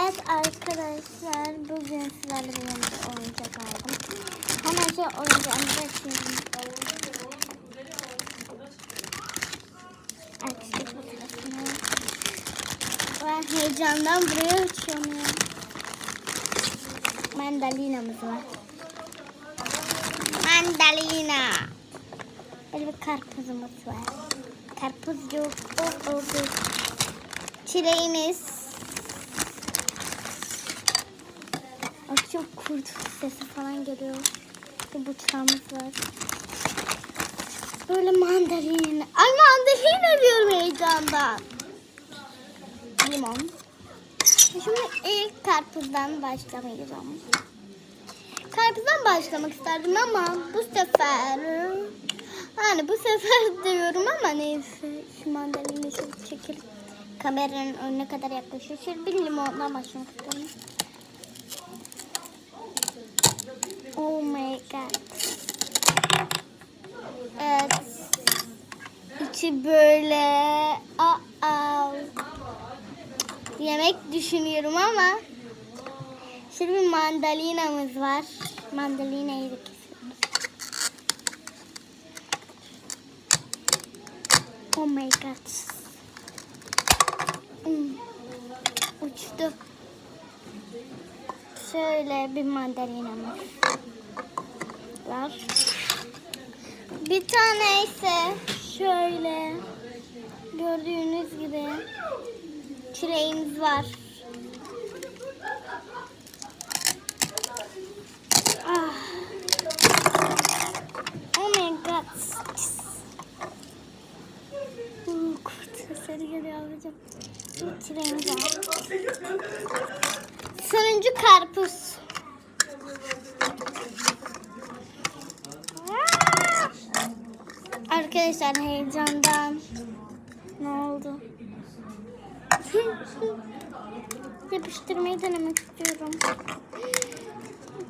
Evet arkadaşlar bugün sizlerle birlikte oyuncak aldım. Hemen şey oyuncağımızı açıyorum. Ben heyecandan buraya açıyorum ya. Mandalinamız var. Mandalina. Böyle bir karpuzumuz var. Karpuz yok. Oh, oh, oh. Çileğimiz. Akşam kurt sesi falan geliyor. Bir bıçağımız var. Böyle mandalina. Ay mandalina diyorum heyecandan. Limon. Şimdi ilk karpuzdan başlamayacağım. Karpuzdan başlamak isterdim ama bu sefer yani bu sefer diyorum ama neyse şu mandalina çok çekil kameranın önüne kadar yaklaşıyor. Şöyle bir limondan başlamak istiyorum. Oh god. Evet. İçi böyle aa, yemek düşünüyorum ama şimdi bir mandalinamız var. Mandalinayı da kesiyoruz. Oh my god. Hmm. Uçtu. Şöyle bir mandalinamız var. Bir tane ise şöyle gördüğünüz gibi çileğimiz var. Ah. Oh my god. Kurt sesleri geliyor ablacığım. Bir var. Sonuncu karpuz. Arkadaşlar heyecandan ne oldu? Yapıştırmayı denemek istiyorum.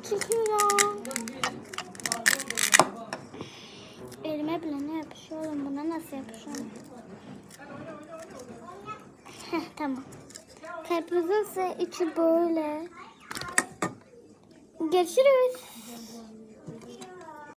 Çıkıyor. Elime bile ne yapışıyor oğlum buna nasıl yapışıyor? Heh, tamam. Karpuzun ise içi böyle. Görüşürüz.